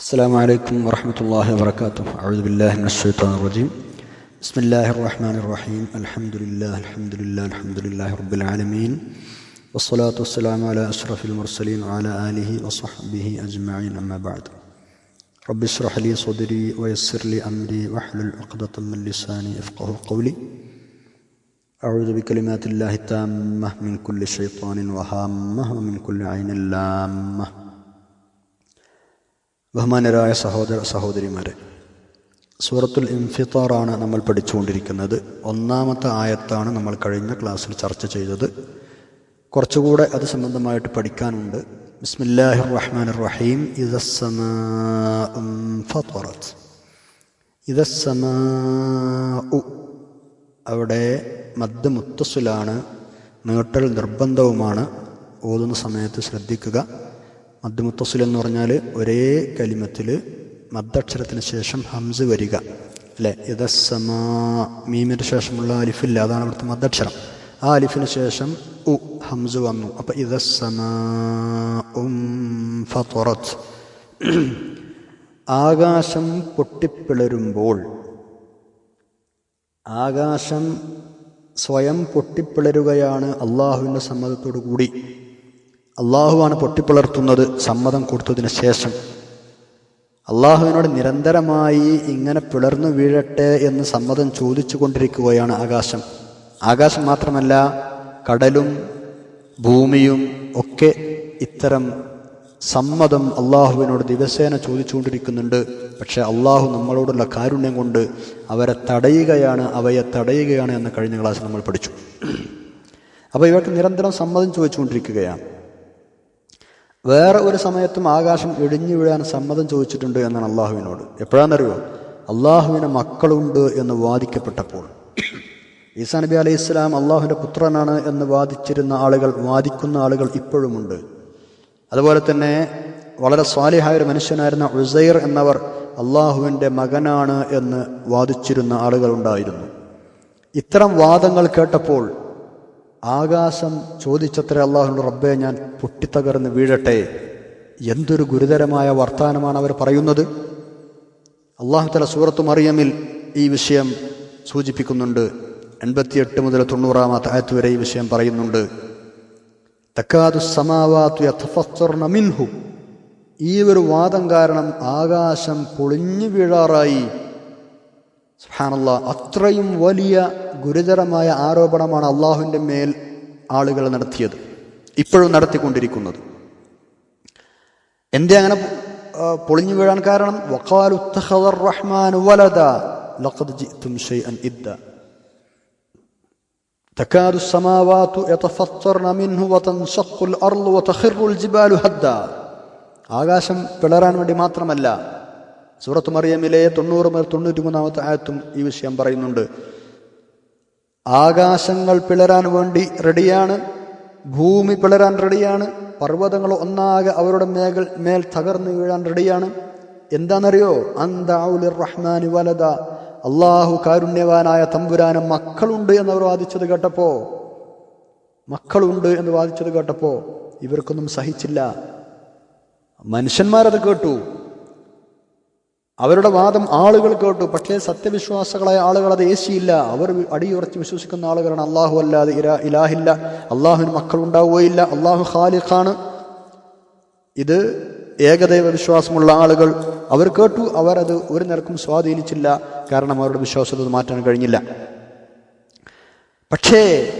السلام عليكم ورحمة الله وبركاته. أعوذ بالله من الشيطان الرجيم. بسم الله الرحمن الرحيم. الحمد لله الحمد لله الحمد لله رب العالمين. والصلاة والسلام على أشرف المرسلين وعلى آله وصحبه أجمعين. أما بعد. رب اشرح لي صدري ويسر لي أمري واحلل عقدة من لساني يفقه قولي. أعوذ بكلمات الله التامة من كل شيطان وهامة ومن كل عين لامة. ബഹുമാനരായ സഹോദര സഹോദരിമാരെ സൂറത്തുൽ ഇൻഫിത്താറാണ് നമ്മൾ പഠിച്ചുകൊണ്ടിരിക്കുന്നത്. ഒന്നാമത്തെ ആയത്താണ് നമ്മൾ കഴിഞ്ഞ ക്ലാസ്സിൽ ചർച്ച ചെയ്തത്. കുറച്ചുകൂടെ അത് സംബന്ധമായിട്ട് പഠിക്കാനുണ്ട്. ബിസ്മില്ലാഹിർ റഹ്മാൻ റഹീം ഇതസ്സമാറത്ത് ഇതസ്സമാ അവിടെ മദ് മുത്തസുലാണ് നീട്ടൽ നിർബന്ധവുമാണ്. ഓതുന്ന സമയത്ത് ശ്രദ്ധിക്കുക. മദ്മുത്തസിൽ എന്ന് പറഞ്ഞാൽ ഒരേ കലിമത്തിൽ മദ്ദക്ഷരത്തിന് ശേഷം ഹംസ് വരിക. അല്ലേ? യഥസമാ മീമിന് ശേഷമുള്ള അലിഫില്ല. അതാണ് അവിടുത്തെ മദ്ദക്ഷരം. ആ അലിഫിന് ശേഷം ഉ ഹംസ് വന്നു. അപ്പം ഇതസമാ ഉം ഫറത്ത് ആകാശം പൊട്ടിപ്പിളരുമ്പോൾ ആകാശം സ്വയം പൊട്ടിപ്പിളരുകയാണ് അള്ളാഹുവിന്റെ സമ്മതത്തോടു കൂടി അള്ളാഹുവാണ് പൊട്ടിപ്പിളർത്തുന്നത് സമ്മതം കൊടുത്തതിന് ശേഷം. അള്ളാഹുവിനോട് നിരന്തരമായി ഇങ്ങനെ പിളർന്നു വീഴട്ടെ എന്ന് സമ്മതം ചോദിച്ചു കൊണ്ടിരിക്കുകയാണ് ആകാശം. ആകാശം മാത്രമല്ല കടലും ഭൂമിയും ഒക്കെ ഇത്തരം സമ്മതം അള്ളാഹുവിനോട് ദിവസേന ചോദിച്ചുകൊണ്ടിരിക്കുന്നുണ്ട്. പക്ഷേ അള്ളാഹു നമ്മളോടുള്ള കാരുണ്യം കൊണ്ട് അവരെ തടയുകയാണ് അവയെ തടയുകയാണ് എന്ന് കഴിഞ്ഞ ക്ലാസ്സിൽ നമ്മൾ പഠിച്ചു. അപ്പോൾ ഇവർക്ക് നിരന്തരം സമ്മതം ചോദിച്ചുകൊണ്ടിരിക്കുകയാണ്. വേറെ ഒരു സമയത്തും ആകാശം ഇടിഞ്ഞു വീഴാൻ സമ്മതം ചോദിച്ചിട്ടുണ്ട് എന്നാണ് അള്ളാഹുവിനോട്. എപ്പോഴാണെന്നറിയോ അള്ളാഹുവിന് മക്കളുണ്ട് എന്ന് വാദിക്കപ്പെട്ടപ്പോൾ. ഈസാ നബി അലൈഹി ഇസ്ലാം അള്ളാഹുവിന്റെ പുത്രനാണ് എന്ന് വാദിച്ചിരുന്ന ആളുകൾ വാദിക്കുന്ന ആളുകൾ ഇപ്പോഴുമുണ്ട്. അതുപോലെ തന്നെ വളരെ സ്വാലിഹായ ഒരു മനുഷ്യനായിരുന്ന ഉസൈർ എന്നവർ അള്ളാഹുവിന്റെ മകനാണ് എന്ന് വാദിച്ചിരുന്ന ആളുകളുണ്ടായിരുന്നു ഇത്തരം വാദങ്ങൾ കേട്ടപ്പോൾ ആകാശം ചോദിച്ചത്ര അള്ളാഹുന്റെ റബ്ബെ ഞാൻ പൊട്ടിത്തകർന്ന് വീഴട്ടെ. എന്തൊരു ഗുരുതരമായ വർത്തമാനമാണ് അവർ പറയുന്നത്. അള്ളാഹുത്തല സൂറത്തു മറിയമിൽ ഈ വിഷയം സൂചിപ്പിക്കുന്നുണ്ട്. എൺപത്തിയെട്ട് മുതൽ തൊണ്ണൂറാമത്തെ ആയത്ത് വരെ ഈ വിഷയം പറയുന്നുണ്ട്. തക്കാതു സമാവാത്തു ഈ ഒരു വാദം കാരണം ആകാശം പൊളിഞ്ഞു വീഴാറായി. സുഹാനല്ല അത്രയും വലിയ ഗുരുതരമായ ആരോപണമാണ് അള്ളാഹുവിൻ്റെ മേൽ ആളുകൾ നടത്തിയത് ഇപ്പോഴും നടത്തിക്കൊണ്ടിരിക്കുന്നത് എന്തേ അങ്ങനെ പൊളിഞ്ഞു വീഴാൻ കാരണം റഹ്മാൻ വലദ ലഖദ് ജിഅ്തും ഷൈഅൻ ഇദ്ദ تكاد السماوات يتفطرن منه وتنشق الأرض وتخر الجبال هدا ആകാശം പിളരാൻ വേണ്ടി മാത്രമല്ല സൂറത്ത് മറിയമിലെ തൊണ്ണൂറ് മുതൽ തൊണ്ണൂറ്റി മൂന്നാമത്തെ ആയത്തും ഈ വിഷയം പറയുന്നുണ്ട്. ആകാശങ്ങൾ പിളരാൻ വേണ്ടി റെഡിയാണ് ഭൂമി പിളരാൻ റെഡിയാണ് പർവതങ്ങൾ ഒന്നാകെ അവരുടെ മേകൾ മേൽ തകർന്നു വീഴാൻ റെഡിയാണ്. എന്താണെന്നറിയോ? അന്താഉലിർ റഹ്മാനി വലത അള്ളാഹു കാരുണ്യവാനായ തമ്പുരാന് മക്കളുണ്ട് എന്നവർ വാദിച്ചത് കേട്ടപ്പോ. മക്കളുണ്ട് എന്ന് വാദിച്ചത് കേട്ടപ്പോ ഇവർക്കൊന്നും സഹിച്ചില്ല. മനുഷ്യന്മാരത് കേട്ടു. അവരുടെ വാദം ആളുകൾ കേട്ടു. പക്ഷേ സത്യവിശ്വാസികളായ ആളുകൾ അത് ഏശിയില്ല. അവർ അടിയുറച്ച് വിശ്വസിക്കുന്ന ആളുകളാണ്. അള്ളാഹു അല്ലാതെ ഇരാ ഇലാഹില്ല. അള്ളാഹുവിന് മക്കളുണ്ടാവുകയില്ല. അള്ളാഹു ഖാലിഖാണ്. ഇത് ഏകദൈവ വിശ്വാസമുള്ള ആളുകൾ. അവർ കേട്ടു. അവർ അത് ഒരു നിരക്കും സ്വാധീനിച്ചില്ല. കാരണം അവരുടെ വിശ്വാസത്തിൽ മാറ്റാൻ കഴിഞ്ഞില്ല. പക്ഷേ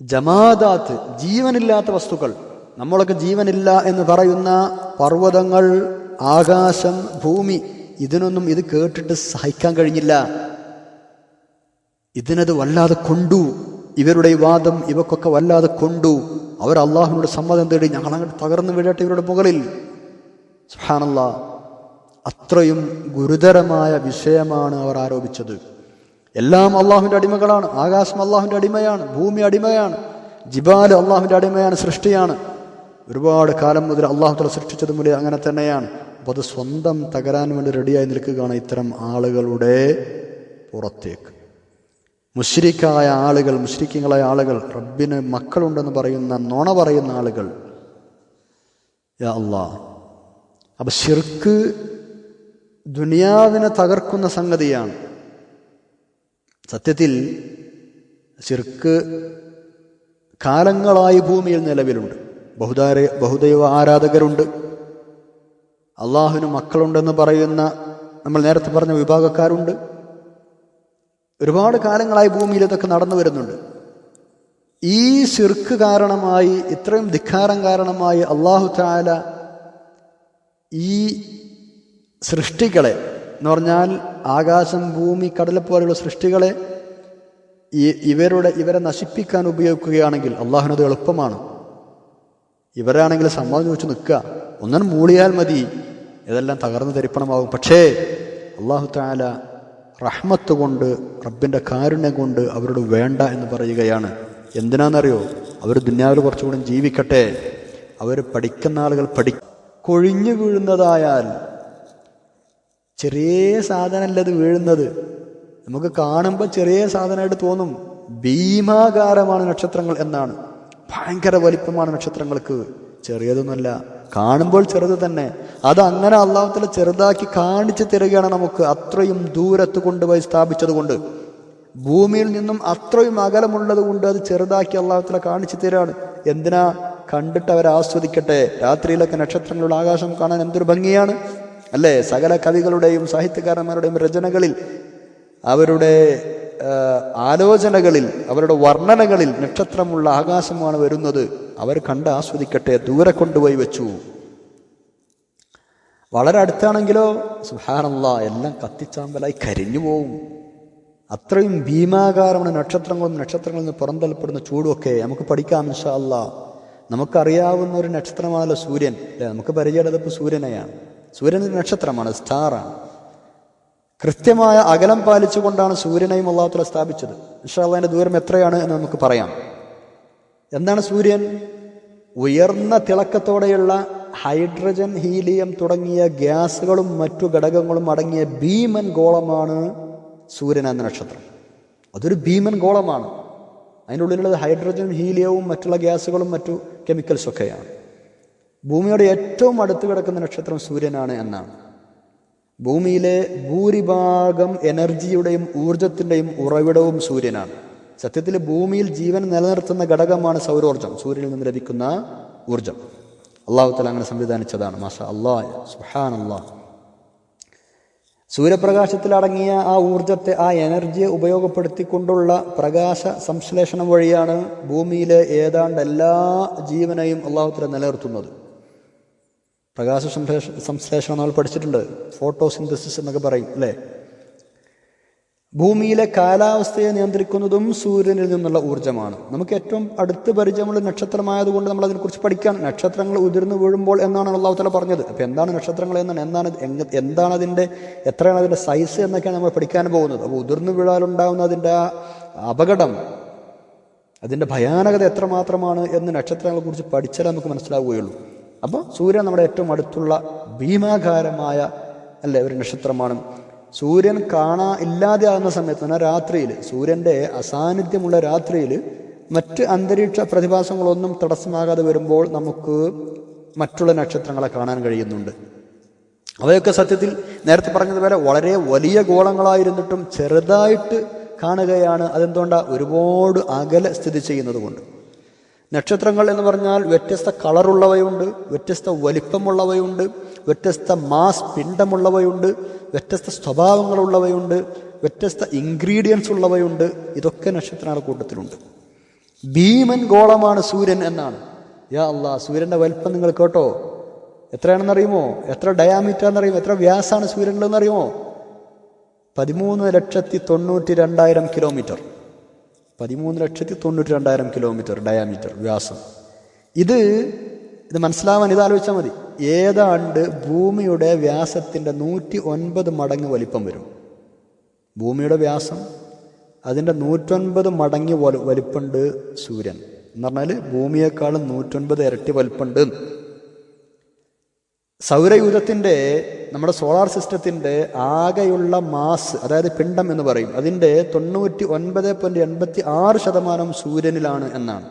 ജമാദാത്ത് ജീവനില്ലാത്ത വസ്തുക്കൾ നമ്മളൊക്കെ ജീവനില്ല എന്ന് പറയുന്ന പർവതങ്ങൾ ആകാശം ഭൂമി ഇതിനൊന്നും ഇത് കേട്ടിട്ട് സഹിക്കാൻ കഴിഞ്ഞില്ല. ഇതിനത് വല്ലാതെ കൊണ്ടു. ഇവരുടെ വാദം ഇവക്കൊക്കെ വല്ലാതെ കൊണ്ടു. അവർ അള്ളാഹുവിനോട് സമ്മതം തേടി ഞങ്ങൾ അങ്ങോട്ട് തകർന്നു വീഴട്ടെ ഇവരുടെ മുകളിൽ. സുഹാനല്ല അത്രയും ഗുരുതരമായ വിഷയമാണ് അവർ ആരോപിച്ചത്. എല്ലാം അള്ളാഹുവിന്റെ അടിമകളാണ്. ആകാശം അള്ളാഹുവിന്റെ അടിമയാണ്. ഭൂമി അടിമയാണ്. ജിബാൽ അള്ളാഹുവിന്റെ അടിമയാണ് സൃഷ്ടിയാണ്. ഒരുപാട് കാലം മുതൽ അള്ളാഹു തല സൃഷ്ടിച്ചത് മുതൽ അങ്ങനെ തന്നെയാണ്. അപ്പോൾ അത് സ്വന്തം തകരാൻ വേണ്ടി റെഡിയായി നിൽക്കുകയാണ് ഇത്തരം ആളുകളുടെ പുറത്തേക്ക്. മുശ്രിക്കായ ആളുകൾ മുശ്രിക്കങ്ങളായ ആളുകൾ റബ്ബിന് മക്കളുണ്ടെന്ന് പറയുന്ന നോണ പറയുന്ന ആളുകൾ. യാ അള്ളാ. അപ്പൊ ഷിർക്ക് ദുനിയാവിനെ തകർക്കുന്ന സംഗതിയാണ്. സത്യത്തിൽ ഷിർക്ക് കാലങ്ങളായി ഭൂമിയിൽ നിലവിലുണ്ട്. ബഹുദൈവ ആരാധകരുണ്ട്. അള്ളാഹുവിന് മക്കളുണ്ടെന്ന് പറയുന്ന നമ്മൾ നേരത്തെ പറഞ്ഞ വിഭാഗക്കാരുണ്ട്. ഒരുപാട് കാലങ്ങളായി ഭൂമിയിൽ ഇതൊക്കെ നടന്നു വരുന്നുണ്ട്. ഈ ശിർക്ക് കാരണമായി ഇത്രയും ധിക്കാരം കാരണമായി അള്ളാഹു താല ഈ സൃഷ്ടികളെ എന്ന് പറഞ്ഞാൽ ആകാശം ഭൂമി കടൽ പോലെയുള്ള സൃഷ്ടികളെ ഇവരുടെ ഇവരെ നശിപ്പിക്കാൻ ഉപയോഗിക്കുകയാണെങ്കിൽ അള്ളാഹുനത് എളുപ്പമാണ്. ഇവരാണെങ്കിൽ സമ്മതം ചോദിച്ചു നിൽക്കുക. ഒന്നും മൂളിയാൽ മതി. ഇതെല്ലാം തകർന്നു തരിപ്പണമാകും. പക്ഷേ അള്ളാഹു താല റഹ്മത്ത് കൊണ്ട് റബ്ബിന്റെ കാരുണ്യം കൊണ്ട് അവരോട് വേണ്ട എന്ന് പറയുകയാണ്. എന്തിനാണെന്നറിയോ അവർ ദുന്യാവിൽ കുറച്ചുകൂടി ജീവിക്കട്ടെ. അവർ പഠിക്കുന്ന ആളുകൾ പഠി കൊഴിഞ്ഞു വീഴുന്നതായാൽ ചെറിയ സാധനമല്ല അത് വീഴുന്നത്. നമുക്ക് കാണുമ്പോൾ ചെറിയ സാധനമായിട്ട് തോന്നും. ഭീമാകാരമാണ് നക്ഷത്രങ്ങൾ എന്നാണ്. ഭയങ്കര വലിപ്പമാണ് നക്ഷത്രങ്ങൾക്ക്. ചെറിയതൊന്നുമല്ല. കാണുമ്പോൾ ചെറുത് തന്നെ. അത് അങ്ങനെ അള്ളാഹുത്തല ചെറുതാക്കി കാണിച്ചു തരികയാണ് നമുക്ക് അത്രയും ദൂരത്ത് കൊണ്ടുപോയി സ്ഥാപിച്ചത് കൊണ്ട് ഭൂമിയിൽ നിന്നും അത്രയും അകലമുള്ളത് കൊണ്ട് അത് ചെറുതാക്കി അള്ളാഹുത്തല കാണിച്ചു തരാണ് എന്തിനാ? കണ്ടിട്ട് അവർ ആസ്വദിക്കട്ടെ. രാത്രിയിലൊക്കെ നക്ഷത്രങ്ങളുടെ ആകാശം കാണാൻ എന്തൊരു ഭംഗിയാണ്. അല്ലേ? സകല കവികളുടെയും സാഹിത്യകാരന്മാരുടെയും രചനകളിൽ അവരുടെ ആലോചനകളിൽ അവരുടെ വർണനകളിൽ നക്ഷത്രമുള്ള ആകാശമാണ് വരുന്നത്. അവർ കണ്ട് ആസ്വദിക്കട്ടെ ദൂരെ കൊണ്ടുപോയി വെച്ചു. വളരെ അടുത്താണെങ്കിലോ സുഹാനല്ല എല്ലാം കത്തിച്ചാമ്പലായി കരിഞ്ഞു പോവും. അത്രയും ഭീമാകാരമാണ് നക്ഷത്രങ്ങളും നക്ഷത്രങ്ങളിൽ നിന്ന് പുറന്തള്ളപ്പെടുന്ന ചൂടുമൊക്കെ നമുക്ക് പഠിക്കാം ഇൻഷാ അല്ലാ നമുക്കറിയാവുന്ന ഒരു നക്ഷത്രമാണല്ലോ സൂര്യൻ. അല്ലേ? നമുക്ക് പരിചയമുള്ളത് ഇപ്പോൾ സൂര്യനെയാണ്. സൂര്യൻ ഒരു നക്ഷത്രമാണ് സ്റ്റാറാണ്. കൃത്യമായ അകലം പാലിച്ചുകൊണ്ടാണ് സൂര്യനെയും അള്ളാഹുത്തല സ്ഥാപിച്ചത്. ഇൻഷാല്ലതിന്റെ ദൂരം എത്രയാണ് എന്ന് നമുക്ക് പറയാം. എന്താണ് സൂര്യൻ? ഉയർന്ന തിളക്കത്തോടെയുള്ള ഹൈഡ്രജൻ ഹീലിയം തുടങ്ങിയ ഗ്യാസുകളും മറ്റു ഘടകങ്ങളും അടങ്ങിയ ഭീമൻ ഗോളമാണ് സൂര്യൻ എന്ന നക്ഷത്രം. അതൊരു ഭീമൻ ഗോളമാണ്. അതിന്റെ ഉള്ളിലുള്ളത് ഹൈഡ്രജൻ ഹീലിയവും മറ്റുള്ള ഗ്യാസുകളും മറ്റു കെമിക്കൽസ് ഒക്കെയാണ്. ഭൂമിയുടെ ഏറ്റവും അടുത്ത് കിടക്കുന്ന നക്ഷത്രം സൂര്യനാണ് എന്നാണ്. ഭൂമിയിലെ ഭൂരിഭാഗം എനർജിയുടെയും ഊർജത്തിന്റെയും ഉറവിടവും സൂര്യനാണ്. സത്യത്തിൽ ഭൂമിയിൽ ജീവൻ നിലനിർത്തുന്ന ഘടകമാണ് സൗരോർജം. സൂര്യനിൽ നിന്ന് ലഭിക്കുന്ന ഊർജം. അള്ളാഹു തല അങ്ങനെ സംവിധാനിച്ചതാണ്. മാഷ അള്ളാഹ് സുഹാൻ സൂര്യപ്രകാശത്തിൽ അടങ്ങിയ ആ ഊർജത്തെ ആ എനർജിയെ ഉപയോഗപ്പെടുത്തിക്കൊണ്ടുള്ള പ്രകാശ സംശ്ലേഷണം വഴിയാണ് ഭൂമിയിലെ ഏതാണ്ട് എല്ലാ ജീവനെയും അള്ളാഹുത്തല നിലനിർത്തുന്നത്. പ്രകാശ സംശ്ലേഷ സംശ്ലേഷണം നമ്മൾ പഠിച്ചിട്ടുണ്ട്. ഫോട്ടോസിന്തസിസ് എന്നൊക്കെ പറയും അല്ലേ? ഭൂമിയിലെ കാലാവസ്ഥയെ നിയന്ത്രിക്കുന്നതും സൂര്യനിൽ നിന്നുള്ള ഊർജമാണ്. നമുക്ക് ഏറ്റവും അടുത്ത് പരിചയമുള്ള നക്ഷത്രമായതുകൊണ്ട് നമ്മൾ അതിനെക്കുറിച്ച് പഠിക്കാൻ നക്ഷത്രങ്ങൾ ഉതിർന്നു വീഴുമ്പോൾ എന്നാണ് അള്ളാഹു തല പറഞ്ഞത്. അപ്പോൾ എന്താണ് നക്ഷത്രങ്ങൾ എന്നാണ് എന്താണ് എന്താണ് അതിന്റെ എത്രയാണ് അതിന്റെ സൈസ് എന്നൊക്കെയാണ് നമ്മൾ പഠിക്കാൻ പോകുന്നത്. അപ്പോൾ ഉതിർന്നു വീഴാലുണ്ടാകുന്ന അതിന്റെ അപകടം അതിന്റെ ഭയാനകത എത്രമാത്രമാണ് എന്ന് നക്ഷത്രങ്ങളെക്കുറിച്ച് പഠിച്ചാലേ നമുക്ക് മനസ്സിലാവുകയുള്ളൂ. അപ്പോൾ സൂര്യൻ നമ്മുടെ ഏറ്റവും അടുത്തുള്ള ഭീമാകാരമായ അല്ലേ ഒരു നക്ഷത്രമാണ്. സൂര്യൻ കാണാ ഇല്ലാതെ ആകുന്ന സമയത്ത് തന്നെ രാത്രിയിൽ സൂര്യന്റെ അസാന്നിധ്യമുള്ള രാത്രിയിൽ മറ്റ് അന്തരീക്ഷ പ്രതിഭാസങ്ങളൊന്നും തടസ്സമാകാതെ വരുമ്പോൾ നമുക്ക് മറ്റുള്ള നക്ഷത്രങ്ങളെ കാണാൻ കഴിയുന്നുണ്ട്. അവയൊക്കെ സത്യത്തിൽ നേരത്തെ പറഞ്ഞതുപോലെ വളരെ വലിയ ഗോളങ്ങളായിരുന്നിട്ടും ചെറുതായിട്ട് കാണുകയാണ് അതെന്തുകൊണ്ടാണ് ഒരുപാട് അകലെ സ്ഥിതി ചെയ്യുന്നത് കൊണ്ട് നക്ഷത്രങ്ങൾ എന്ന് പറഞ്ഞാൽ വ്യത്യസ്ത കളറുള്ളവയുണ്ട് വ്യത്യസ്ത വലിപ്പമുള്ളവയുണ്ട് വ്യത്യസ്ത മാസ് പിണ്ടമുള്ളവയുണ്ട് വ്യത്യസ്ത സ്വഭാവങ്ങളുള്ളവയുണ്ട് വ്യത്യസ്ത ഇൻഗ്രീഡിയൻസ് ഉള്ളവയുണ്ട്. ഇതൊക്കെ നക്ഷത്രങ്ങളുടെ കൂട്ടത്തിലുണ്ട്. ഭീമൻ ഗോളമാണ് സൂര്യൻ എന്നാണ്. യാ അള്ളാ സൂര്യന്റെ വലിപ്പം നിങ്ങൾ കേട്ടോ. എത്രയാണെന്നറിയുമോ? എത്ര ഡയാമീറ്റർ എന്നറിയുമോ? എത്ര വ്യാസാണ് സൂര്യനുള്ളതെന്നറിയുമോ? പതിമൂന്ന് ലക്ഷത്തി തൊണ്ണൂറ്റി രണ്ടായിരം കിലോമീറ്റർ പതിമൂന്ന് ലക്ഷത്തി തൊണ്ണൂറ്റി രണ്ടായിരം കിലോമീറ്റർ ഡയാമീറ്റർ വ്യാസം. ഇത് ഇത് മനസ്സിലാവാൻ ഇത് ആലോചിച്ചാൽ മതി. ഏതാണ്ട് ഭൂമിയുടെ വ്യാസത്തിന്റെ നൂറ്റി ഒൻപത് മടങ്ങ് വലിപ്പം വരും. ഭൂമിയുടെ വ്യാസം അതിന്റെ നൂറ്റൊൻപത് മടങ്ങ് വലു വലിപ്പുണ്ട് സൂര്യൻ. എന്ന് പറഞ്ഞാൽ ഭൂമിയേക്കാളും നൂറ്റൊൻപത് ഇരട്ടി വലിപ്പുണ്ട്. സൗരയൂഥത്തിന്റെ നമ്മുടെ സോളാർ സിസ്റ്റത്തിന്റെ ആകെയുള്ള മാസ് അതായത് പിണ്ഡം എന്ന് പറയും അതിന്റെ തൊണ്ണൂറ്റി ഒൻപത് പോയിന്റ് എൺപത്തി ആറ് ശതമാനം സൂര്യനിലാണ് എന്നാണ്.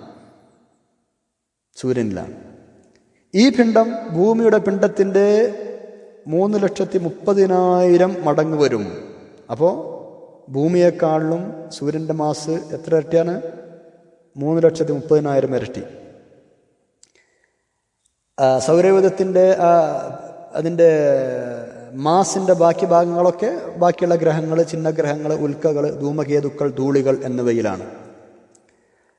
സൂര്യനിലാണ്. ഈ പിണ്ഡം ഭൂമിയുടെ പിണ്ഡത്തിന്റെ മൂന്ന് ലക്ഷത്തി മുപ്പതിനായിരം മടങ്ങ് വരും. അപ്പോൾ ഭൂമിയെക്കാളിലും സൂര്യന്റെ മാസ് എത്ര ഇരട്ടിയാണ്? മൂന്ന് ലക്ഷത്തി മുപ്പതിനായിരം ഇരട്ടി. സൗരയൂഥത്തിന്റെ അതിന്റെ മാസിന്റെ ബാക്കി ഭാഗങ്ങളൊക്കെ ബാക്കിയുള്ള ഗ്രഹങ്ങൾ ചിഹ്നഗ്രഹങ്ങൾ ഉൽക്കകൾ ധൂമകേതുക്കൾ ധൂളികൾ എന്നിവയിലാണ്.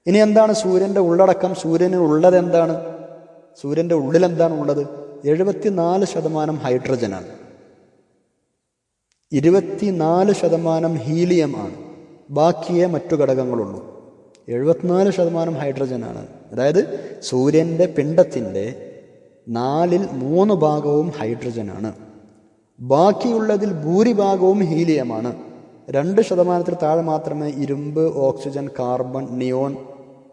ഇനി എന്താണ് സൂര്യന്റെ ഉള്ളടക്കം? സൂര്യന് ഉള്ളത് എന്താണ്? സൂര്യന്റെ ഉള്ളത്? എഴുപത്തിനാല് ശതമാനം ഹൈഡ്രജനാണ്. ഇരുപത്തിനാല് ശതമാനം ഹീലിയം ആണ്. ബാക്കിയേ മറ്റു ഘടകങ്ങളുള്ളൂ. എഴുപത്തിനാല് ശതമാനം ഹൈഡ്രജനാണ്. അതായത് സൂര്യന്റെ പിണ്ടത്തിന്റെ നാലിൽ മൂന്ന് ഭാഗവും ഹൈഡ്രജനാണ്. ബാക്കിയുള്ളതിൽ ഭൂരിഭാഗവും ഹീലിയമാണ്. രണ്ട് ശതമാനത്തിൽ താഴെ മാത്രമേ ഇരുമ്പ് ഓക്സിജൻ കാർബൺ നിയോൺ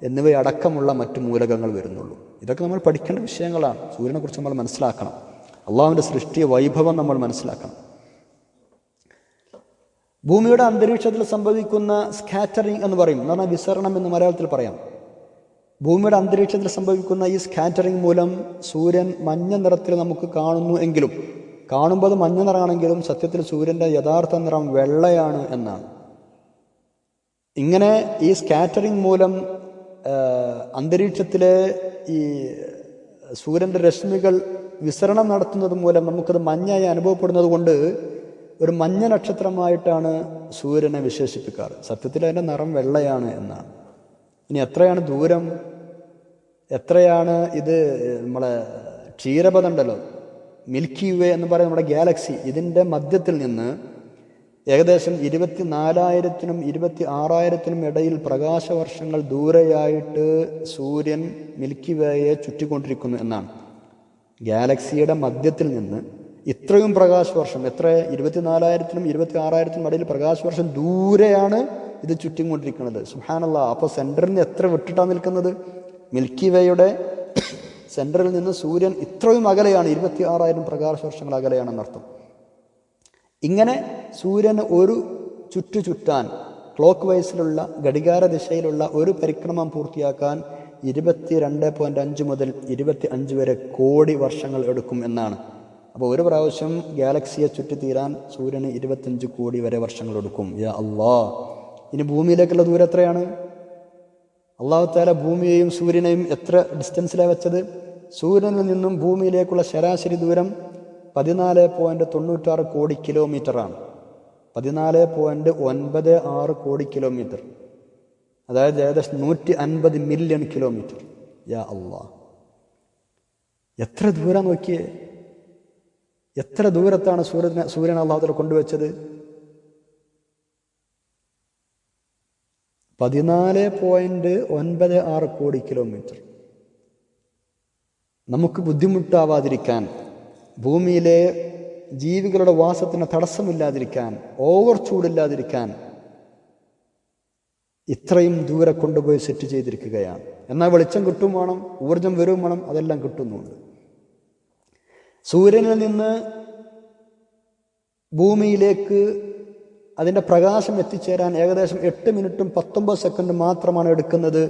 എന്നിവയടക്കമുള്ള മറ്റു മൂലകങ്ങൾ വരുന്നുള്ളൂ. ഇതൊക്കെ നമ്മൾ പഠിക്കേണ്ട വിഷയങ്ങളാണ്. സൂര്യനെക്കുറിച്ച് നമ്മൾ മനസ്സിലാക്കണം. അള്ളാഹുവിന്റെ സൃഷ്ടി വൈഭവം നമ്മൾ മനസ്സിലാക്കണം. ഭൂമിയുടെ അന്തരീക്ഷത്തിൽ സംഭവിക്കുന്ന സ്കാറ്ററിംഗ് എന്ന് പറയും. എന്ന് പറഞ്ഞാൽ വിസരണം എന്ന് മലയാളത്തിൽ പറയാം. ഭൂമിയുടെ അന്തരീക്ഷത്തിൽ സംഭവിക്കുന്ന ഈ സ്കാറ്ററിംഗ് മൂലം സൂര്യൻ മഞ്ഞ നിറത്തിൽ നമുക്ക് കാണുന്നു എങ്കിലും കാണുമ്പോൾ അത് മഞ്ഞ നിറമാണെങ്കിലും സത്യത്തിൽ സൂര്യന്റെ യഥാർത്ഥ നിറം വെള്ളയാണ് എന്നാണ്. ഇങ്ങനെ ഈ സ്കാറ്ററിംഗ് മൂലം അന്തരീക്ഷത്തിലെ ഈ സൂര്യന്റെ രശ്മികൾ വിസരണം നടത്തുന്നത് മൂലം നമുക്കത് മഞ്ഞായി അനുഭവപ്പെടുന്നത് കൊണ്ട് ഒരു മഞ്ഞ നക്ഷത്രമായിട്ടാണ് സൂര്യനെ വിശേഷിപ്പിക്കാറ്. സത്യത്തിൽ അതിന്റെ നിറം വെള്ളയാണ് എന്നാണ്. ഇനി എത്രയാണ് ദൂരം? എത്രയാണ് ഇത് നമ്മളെ ക്ഷീരപഥണ്ടല്ലോ മിൽക്കി വേ എന്ന് പറയുന്ന നമ്മുടെ ഗാലക്സി ഇതിന്റെ മധ്യത്തിൽ നിന്ന് ഏകദേശം ഇരുപത്തി നാലായിരത്തിനും ഇരുപത്തി ആറായിരത്തിനും ഇടയിൽ പ്രകാശവർഷങ്ങൾ ദൂരെയായിട്ട് സൂര്യൻ മിൽക്കി വേയെ ചുറ്റിക്കൊണ്ടിരിക്കുന്നു എന്നാണ്. ഗാലക്സിയുടെ മധ്യത്തിൽ നിന്ന് ഇത്രയും പ്രകാശവർഷം എത്ര? ഇരുപത്തിനാലായിരത്തിനും ഇരുപത്തി ആറായിരത്തിനും ഇടയിൽ പ്രകാശവർഷം ദൂരെയാണ് ഇത് ചുറ്റിക്കൊണ്ടിരിക്കുന്നത്. സുഹാനല്ല അപ്പോൾ സെന്ററിൽ നിന്ന് എത്ര വിട്ടിട്ടാണ് നിൽക്കുന്നത്? മിൽക്കി വേയുടെ സെന്ററിൽ നിന്ന് സൂര്യൻ ഇത്രയും അകലെയാണ് ഇരുപത്തി ആറായിരം പ്രകാശവർഷങ്ങൾ അകലെയാണെന്നർത്ഥം. ഇങ്ങനെ സൂര്യന് ഒരു ചുറ്റു ചുറ്റാൻ ക്ലോക്ക് വൈസിലുള്ള ഘടികാര ദിശയിലുള്ള ഒരു പരിക്രമം പൂർത്തിയാക്കാൻ ഇരുപത്തി രണ്ട് പോയിന്റ് അഞ്ച് മുതൽ ഇരുപത്തി അഞ്ച് വരെ കോടി വർഷങ്ങൾ എടുക്കും എന്നാണ്. അപ്പോൾ ഒരു പ്രാവശ്യം ഗാലക്സിയെ ചുറ്റി തീരാൻ സൂര്യന് ഇരുപത്തഞ്ച് കോടി വരെ വർഷങ്ങൾ എടുക്കും. യാ അള്ളാ. ഇനി ഭൂമിയിലേക്കുള്ള ദൂരം എത്രയാണ്? അള്ളാഹു താല ഭൂമിയെയും സൂര്യനെയും എത്ര ഡിസ്റ്റൻസിലാണ് വെച്ചത്? സൂര്യനിൽ നിന്നും ഭൂമിയിലേക്കുള്ള ശരാശരി ദൂരം പതിനാല് പോയിന്റ് തൊണ്ണൂറ്റാറ് കോടി കിലോമീറ്ററാണ്. പതിനാല് പോയിന്റ് ഒൻപത് ആറ് കോടി കിലോമീറ്റർ. അതായത് ഏകദേശം നൂറ്റി അൻപത് മില്യൺ കിലോമീറ്റർ. യാ അള്ളാ. എത്ര ദൂരം നോക്കിയേ? എത്ര ദൂരത്താണ് സൂര്യനെ സൂര്യൻ അള്ളാഹുത്തല കൊണ്ടുവച്ചത്? പതിനാല് പോയിന്റ് ഒൻപത് ആറ് കോടി കിലോമീറ്റർ. നമുക്ക് ബുദ്ധിമുട്ടാവാതിരിക്കാൻ ഭൂമിയിലെ ജീവികളുടെ വാസത്തിന് തടസ്സമില്ലാതിരിക്കാൻ ഓവർ ചൂടില്ലാതിരിക്കാൻ ഇത്രയും ദൂരെ കൊണ്ടുപോയി സെറ്റ് ചെയ്തിരിക്കുകയാണ്. എന്നാൽ വെളിച്ചം കിട്ടും വേണം ഊർജം വരും വേണം അതെല്ലാം കിട്ടുന്നുണ്ട്. സൂര്യനിൽ നിന്ന് ഭൂമിയിലേക്ക് അതിന്റെ പ്രകാശം എത്തിച്ചേരാൻ ഏകദേശം എട്ട് മിനിറ്റും പത്തൊമ്പത് സെക്കൻഡും മാത്രമാണ് എടുക്കുന്നത്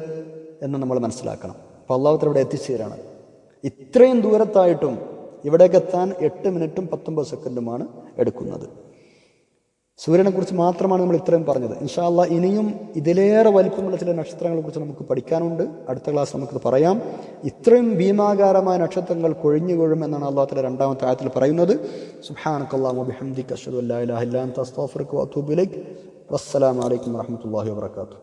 എന്ന് നമ്മൾ മനസ്സിലാക്കണം. അപ്പോൾ അള്ളാഹുത്തല ഇവിടെ എത്തിച്ചേരാണ്. ഇത്രയും ദൂരത്തായിട്ടും ഇവിടേക്ക് എത്താൻ എട്ട് മിനിറ്റും പത്തൊമ്പത് സെക്കൻഡുമാണ് എടുക്കുന്നത്. സൂര്യനെക്കുറിച്ച് മാത്രമാണ് നമ്മൾ ഇത്രയും പറഞ്ഞത്. ഇൻഷാല്ല ഇനിയും ഇതിലേറെ വലിപ്പമുള്ള ചില നക്ഷത്രങ്ങളെ കുറിച്ച് നമുക്ക് പഠിക്കാനുണ്ട്. അടുത്ത ക്ലാസ് നമുക്കത് പറയാം. ഇത്രയും ഭീമാകാരമായ നക്ഷത്രങ്ങൾ കൊഴിഞ്ഞു കൊഴും എന്നാണ് അള്ളാഹത്തിലെ രണ്ടാമത്തെ ആയത്തിൽ പറയുന്നത്. സുഹാനക്കല്ലാഹുബിഹംദിക് വസ്സലാമലൈക്കും ഇലാഹ ഇല്ലാ